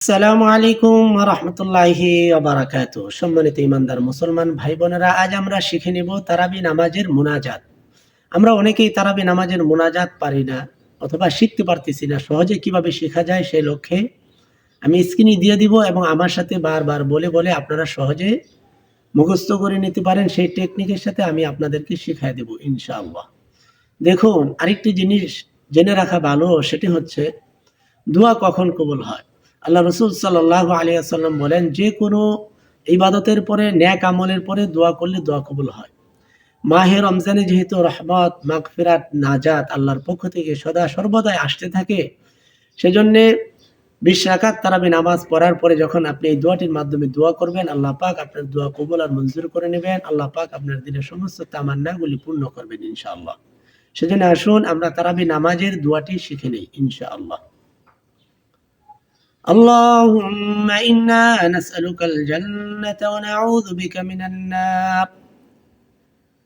আসসালামু আলাইকুম রহমতুল্লাহি বারাকাত সম্মানিত ইমানদার মুসলমান ভাই বোনেরা আজ আমরা শিখে নিব তারাবি নামাজের মুনাজাত। আমরা অনেকেই তারাবি নামাজের মুনাজাত পারি না অথবা শিখতে পারতেছি না। সহজে কীভাবে শেখা যায় সেই লক্ষ্যে আমি স্ক্রিনে দিয়ে দিব এবং আমার সাথে বারবার বলে বলে আপনারা সহজে মুখস্থ করে নিতে পারেন। সেই টেকনিকের সাথে আমি আপনাদেরকে শিখাই দেব ইনশাআল্লাহ। দেখুন, আরেকটি জিনিস জেনে রাখা ভালো, সেটি হচ্ছে, দোয়া কখন কবুল হয়? আল্লাহ রসুল সাল্লাহ আলিয়াল্লাম বলেন, যে কোনো ইবাদতের পরে, ন্যাক আমলের পরে দোয়া করলে দোয়া কবুল হয়। মাহে রমজানে যেহেতু রহমত, মাগফিরাত, নাজাত আল্লাহর পক্ষ থেকে সদা সর্বদাই আসতে থাকে, সেজন্যে বিশ রাকাত তারাবি নামাজ পড়ার পরে যখন আপনি এই দোয়াটির মাধ্যমে দোয়া করবেন, আল্লাহ পাক আপনার দোয়া কবুল আর মঞ্জুর করে নেবেন। আল্লাহ পাক আপনার দিনের সমস্ত তামান্নাগুলি পূর্ণ করবেন ইনশাআল্লাহ। সেজন্য আসুন, আমরা তারাবি নামাজের দোয়াটি শিখে নিই ইনশাআল্লাহ। اللهم إنا نسألك الجنة ونعوذ بك من النار.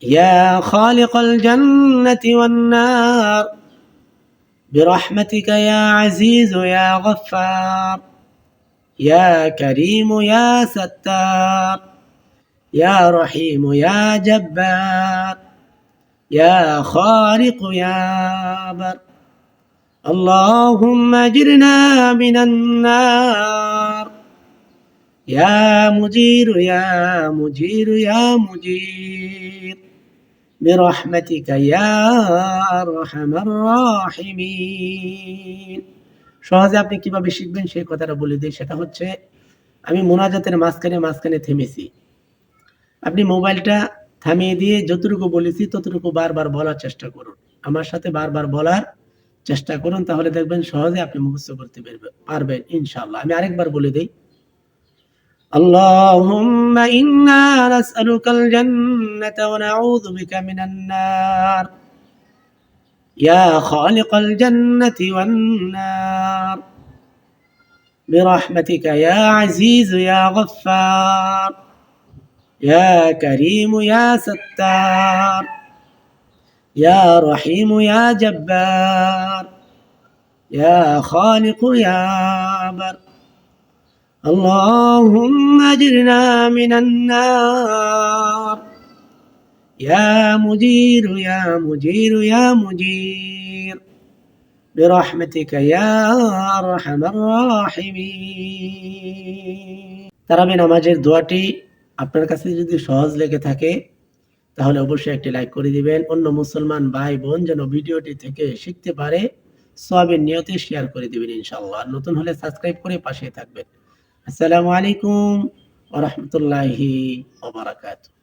يا خالق الجنة والنار برحمتك يا عزيز يا غفار يا كريم يا ستار يا رحيم يا جبار يا خالق يا بر. اللهم اجرنا من النار يا مجير يا مجير يا مجير برحمتك يا ارحم الراحمين সহজে আপনি কিভাবে শিখবেন সেই কথাটা বলে দিই সেটা হচ্ছে আমি মোনাজাতের মাঝখানে মাঝখানে থেমেছি আপনি মোবাইলটা থামিয়ে দিয়ে যতটুকু বলেছি ততটুকু বারবার বলার চেষ্টা করুন আমার সাথে বারবার বলার চেষ্টা করুন তাহলে দেখবেন সহজে আপনি মুখস্থ করতে পারবে- পারবেন ইনশাআল্লাহ আমি আরেকবার বলে দেই اللهم إنا نسألك الجنة ونعوذ بك من النار يا خالق الجنة والنار برحمتك يا عزيز يا غفار يا كريم يا ستار يا رحيم يا جبار يا خالق يا بر اللهم اجرنا من النار يا مجير يا مجير يا مجير برحمتك يا ارحم الراحمين তারাবি নামাজের দোয়াটি আপনার কাছে যদি সহজ লেগে থাকে তাহলে অবশ্যই একটি লাইক করে দিবেন। অন্য মুসলমান ভাই বোন যেন ভিডিওটি থেকে শিখতে পারে, সবের নিয়তে শেয়ার করে দিবেন ইনশাল্লাহ নতুন হলে সাবস্ক্রাইব করে পাশে থাকবেন। আসসালামু আলাইকুম ওয়া রাহমাতুল্লাহি ওয়া বারাকাতুহু।